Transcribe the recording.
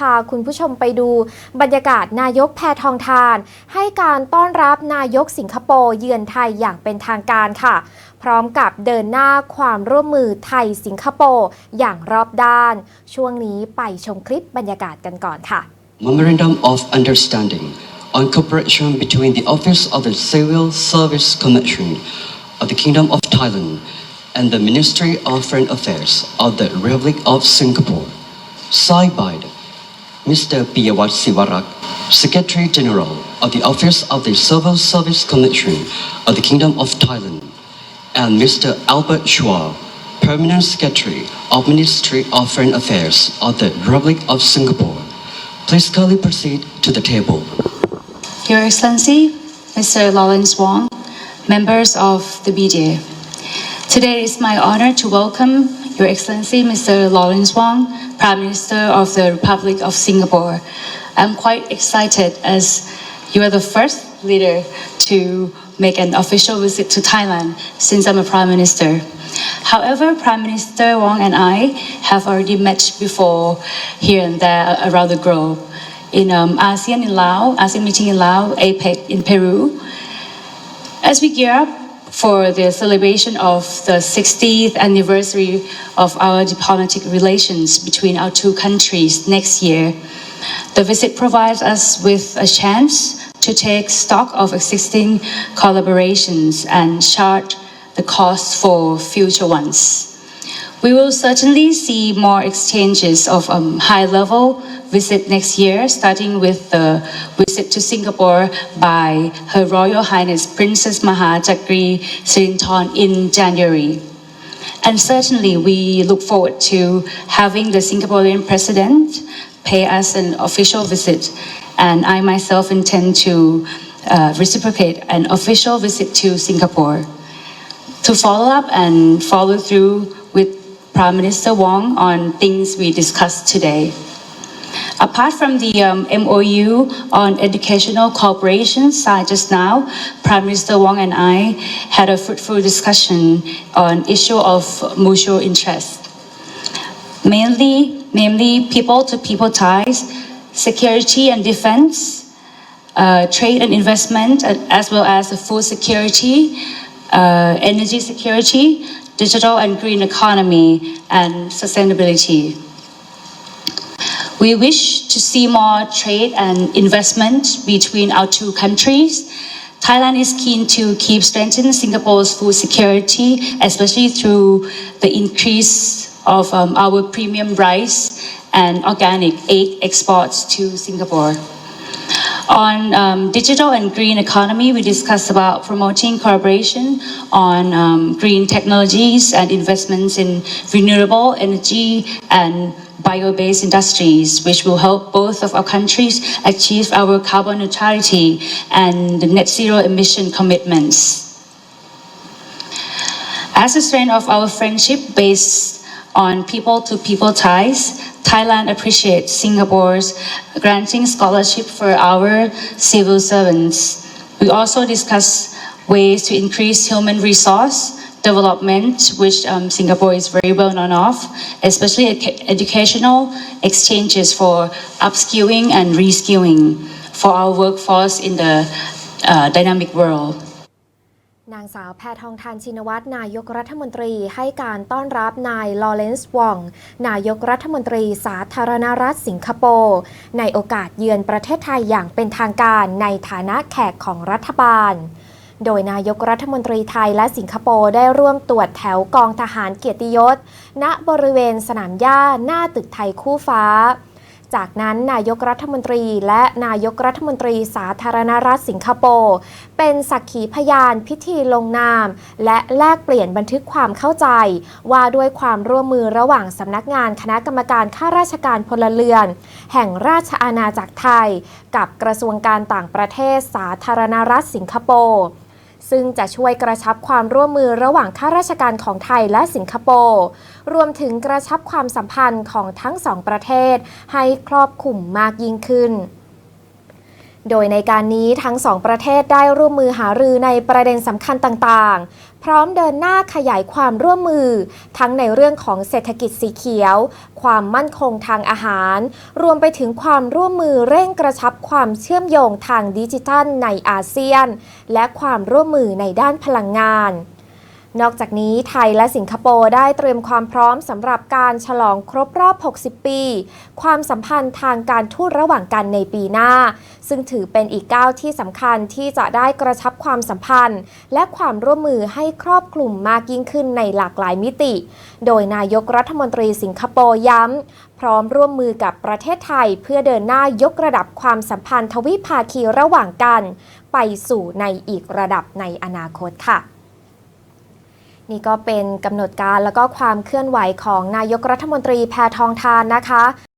พาคุณผู้ชมไปดู บรรยากาศนายกแพทองทาน ให้การต้อนรับนายกสิงคโปร์เยือนไทยอย่างเป็นทางการค่ะ พร้อมกับเดินหน้าความร่วมมือไทยสิงคโปร์อย่างรอบด้าน ช่วงนี้ไปชมคลิปบรรยากาศกันก่อนค่ะ Memorandum of Understanding on cooperation between the Office of the Civil Service Commission of the Kingdom of Thailand and the Ministry of Foreign Affairs of the Republic of Singapore. Signed by Mr. Piyawat Siwarak, Secretary General of the Office of the Civil Service Commission of the Kingdom of Thailand, and Mr. Albert Schwab, Permanent Secretary of Ministry of Foreign Affairs of the Republic of Singapore. Please kindly proceed to the table. Your Excellency, Mr. Lawrence Wong, members of the BDA. Today it is my honor to welcome Your Excellency, Mr. Lawrence Wong, Prime Minister of the Republic of Singapore. I'm quite excited as you are the first leader to make an official visit to Thailand since I'm a Prime Minister. However, Prime Minister Wong and I have already met before here and there around the globe in um, ASEAN in Laos, ASEAN meeting in Laos, APEC in Peru. As we gear up for the celebration of the 60th anniversary of our diplomatic relations between our two countries next year, the visit provides us with a chance to take stock of existing collaborations and chart the course for future ones. We will certainly see more exchanges of um, high level visit next year, starting with the visit to Singapore by Her Royal Highness Princess Maha Chakri Sirinthorn in January. And certainly we look forward to having the Singaporean president pay us an official visit. And I myself intend to uh, reciprocate an official visit to Singapore to follow up and follow through with Prime Minister Wong on things we discussed today. Apart from the um, MOU on educational cooperation signed just now, Prime Minister Wong and I had a fruitful discussion on issue of mutual interest. Mainly, namely people-to-people ties, security and defense, uh, trade and investment, uh, as well as food security, uh, energy security, digital and green economy, and sustainability. We wish to see more trade and investment between our two countries. Thailand is keen to keep strengthening Singapore's food security, especially through the increase of um, our premium rice and organic egg exports to Singapore. On um, digital and green economy, we discussed about promoting collaboration on um, green technologies and investments in renewable energy and bio-based industries, which will help both of our countries achieve our carbon neutrality and net zero emission commitments. As a strength of our friendship based on people-to-people ties, Thailand appreciates Singapore's granting scholarship for our civil servants. We also discuss ways to increase human resource development, which um, Singapore is very well known of, especially ec- educational exchanges for upskilling and reskilling for our workforce in the uh, dynamic world. นางสาวแพทองทานชินวัตรนายกรัฐมนตรีให้การต้อนรับนายลอเรนซ์วอง นายกรัฐมนตรีสาธารณรัฐสิงคโปร์ ในโอกาสเยือนประเทศไทยอย่างเป็นทางการในฐานะแขกของรัฐบาล โดยนายกรัฐมนตรีไทยและสิงคโปร์ได้ร่วมตรวจแถวกองทหารเกียรติยศ ณบริเวณสนามหญ้าหน้าตึกไทยคู่ฟ้า จากนั้นนายกรัฐมนตรีและนายกรัฐมนตรีสาธารณรัฐสิงคโปร์เป็นสักขีพยานพิธีลงนาม และแลกเปลี่ยนบันทึกความเข้าใจ ว่าด้วยความร่วมมือระหว่างสำนักงานคณะกรรมการข้าราชการพลเรือน แห่งราชอาณาจักรไทย กับกระทรวงการต่างประเทศสาธารณรัฐสิงคโปร์ ซึ่งจะช่วยกระชับความร่วมมือระหว่างข้าราชการของไทยและสิงคโปร์รวมถึงกระชับความสัมพันธ์ของทั้งสองประเทศให้ครอบคลุมมากยิ่งขึ้น โดยในการนี้ทั้งสองประเทศได้ร่วมมือหารือในประเด็นสำคัญต่างๆ พร้อมเดินหน้าขยายความร่วมมือ ทั้งในเรื่องของเศรษฐกิจสีเขียว ความมั่นคงทางอาหาร รวมไปถึงความร่วมมือเร่งกระชับความเชื่อมโยงทางดิจิทัลในอาเซียน และความร่วมมือในด้านพลังงาน นอกจากนี้ไทยและสิงคโปร์ได้เตรียมความพร้อมสำหรับการฉลองครบรอบ 60 ปี ความสัมพันธ์ทางการทูตระหว่างกันในปีหน้า ซึ่งถือเป็นอีกก้าวที่สำคัญที่จะได้กระชับความสัมพันธ์ และความร่วมมือให้ครอบคลุมมากยิ่งขึ้นในหลากหลายมิติ โดยนายกรัฐมนตรีสิงคโปร์ย้ำ พร้อมร่วมมือกับประเทศไทย เพื่อเดินหน้ายกระดับความสัมพันธ์ทวิภาคีระหว่างกัน ไปสู่ในอีกระดับในอนาคตค่ะ นี่ก็เป็นกำหนดการแล้วก็ความเคลื่อนไหวของนายกรัฐมนตรีแพทองทานนะคะ